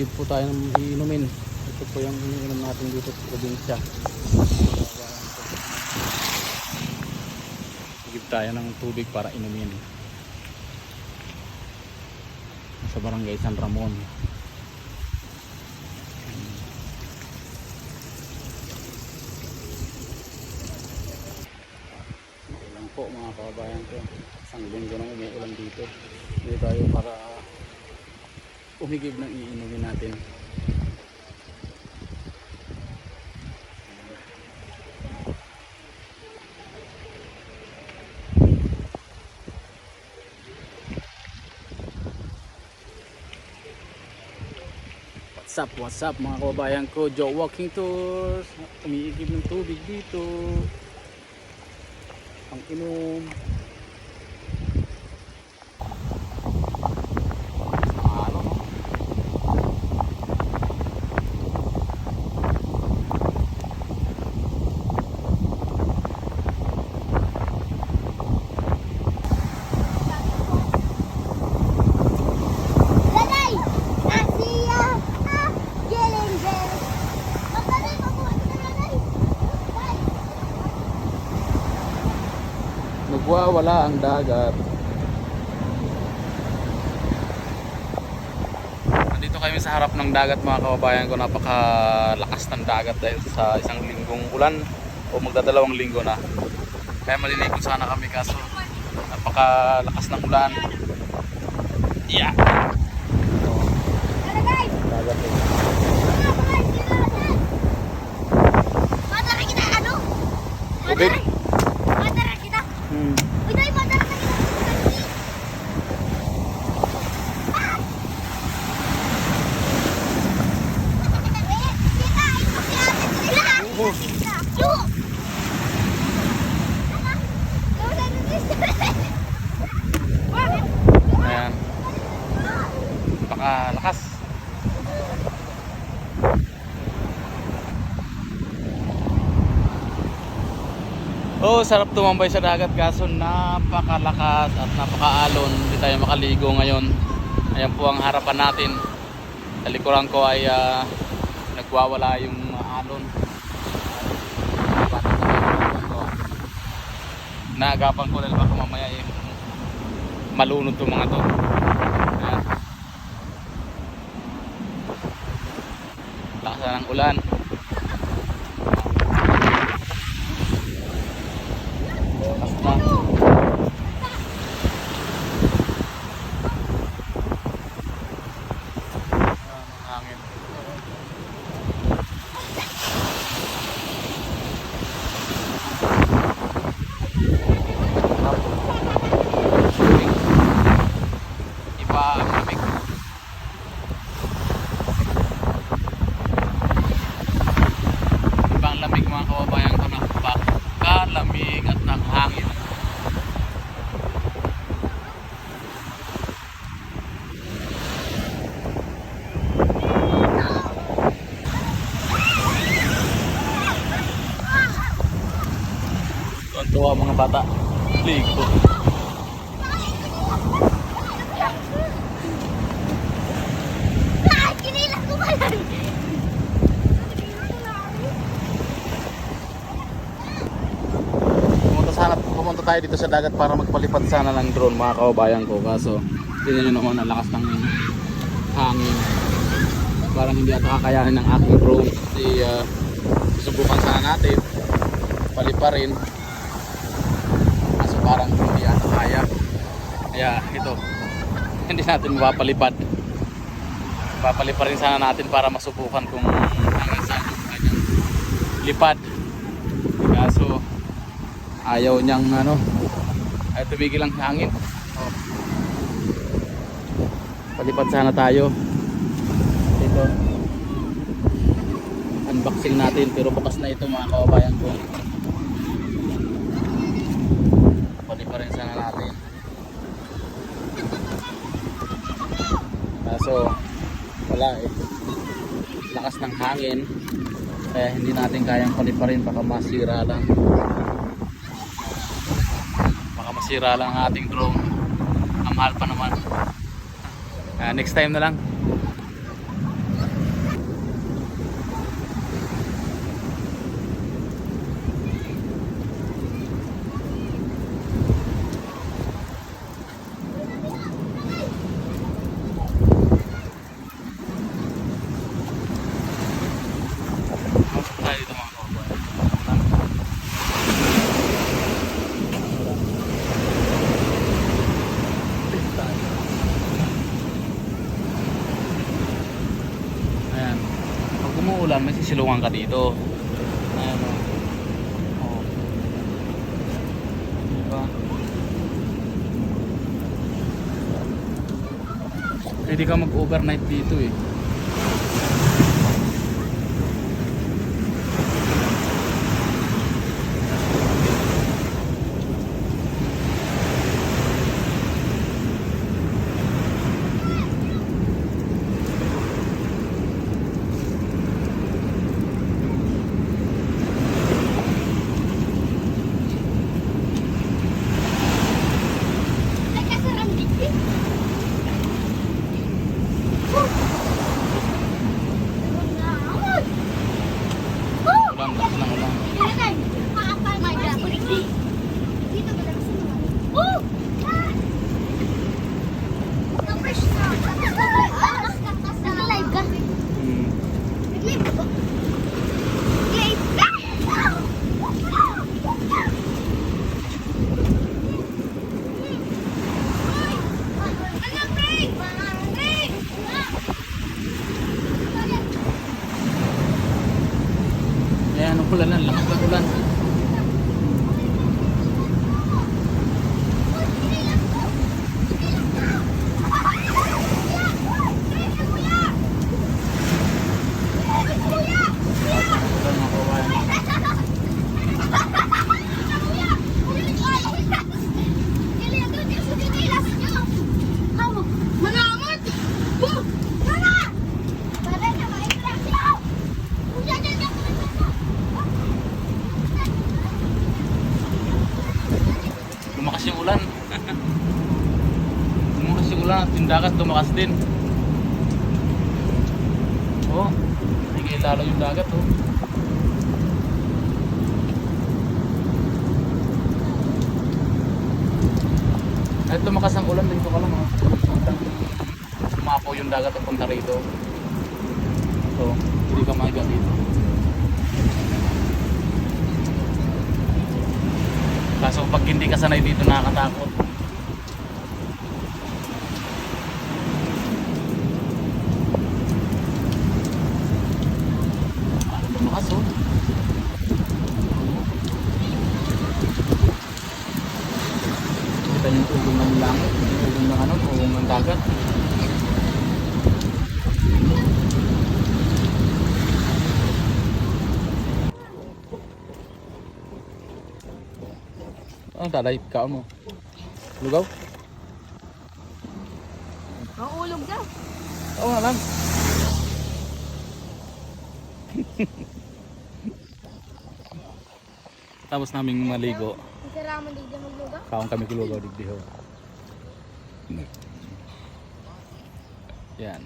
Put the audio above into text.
Give po tayo ng iinumin. Ito po yung iniinom natin dito sa probinsya. Give tayo ng tubig para inumin. Sa barangay San Ramon. Po mga kababayan ko. Isang linggo nang umuulan dito. Hindi tayo para umigib ng iinumin natin. What's up, what's up mga kababayan ko? Joe Walking Tours. Umiigib ng tubig dito. Ang inom. Nagwawala ang dagat. Nandito kami sa harap ng dagat mga kababayan ko. Napakalakas ng dagat dahil sa isang linggong ulan o magdadalawang linggo na. Kaya maliligo sana kami kaso napakalakas ng ulan. Yeah. Lalay! Dagat eh. Tubig? Napakalakas. Oh, sarap tumambay sa dagat kaso napakalakas at napakaalon. Hindi tayo makaligo ngayon. Ayan po ang harapan natin. Sa likuran ko ay ah, nagwawala yung alon. Naagapan ko dahil baka mamaya eh, malunod to mga to. Lakas ng ulan. Lakas na. Ang hangin. Iba ang lamig. Iba ang lamig mga kababayan ko napakalamig at naghangin. Tuwa mga bata. Ligo. Ah. Pumunta sana pumunta tayo dito sa dagat para magpalipad sana ng drone mga kababayan ko kaso tingnan nyo naman ang lakas ng hangin parang hindi ata kakayanin ng aking drone kasi uh, susubukan sana natin paliparin kaso parang hindi ata kaya. Kaya ito hindi natin mapapalipad. Papaliparin sana natin para masubukan kung hangin saan yung kanyang lipad. Kaso ayaw niyang ano ay tumigil ang hangin. Oh. palipad sana tayo. Ito. Unboxing natin pero bukas na ito mga kababayan ko paliparin sana natin. Kaso wala eh. Lakas ng hangin. Kaya hindi natin kayang paliparin baka masira lang. Baka masira lang ang ating drone. Ang mahal pa naman. Ah, next time na lang umuulan, may sisilungan ka dito. Ayan o. Oh. Diba? Pwede ka mag-overnight dito eh. Ay, kasarang dito. Ulan, lakas ng ulan. Hmm. Ayan, ulan na, lakas ng ulan. Ulan mga kabayan. Manamot! Boom! Tara! Tara na, ma-extraction! Diyan, diyan, diyan, diyan, diyan. Lumakas yung ulan. Lumakas yung ulan at dagat lumakas din. Oh, lalo yung dagat oh. Kahit lumakas ang ulan dito ka lang oh. Lumapo yung dagat at punta rito. So, hindi ka mahiga dito. Kaso pag hindi ka sanay dito nakakatakot. Ano lumakas oh. Kita yung ugong ng langit, yung ugong ng ano, ugong ng dagat. Ano talay ka mo? Lugaw? Maulog daw. Oo nga lang. Tapos naming maligo. Masaraman din din magluga. Kaong kami kulugaw digdiho. Yan.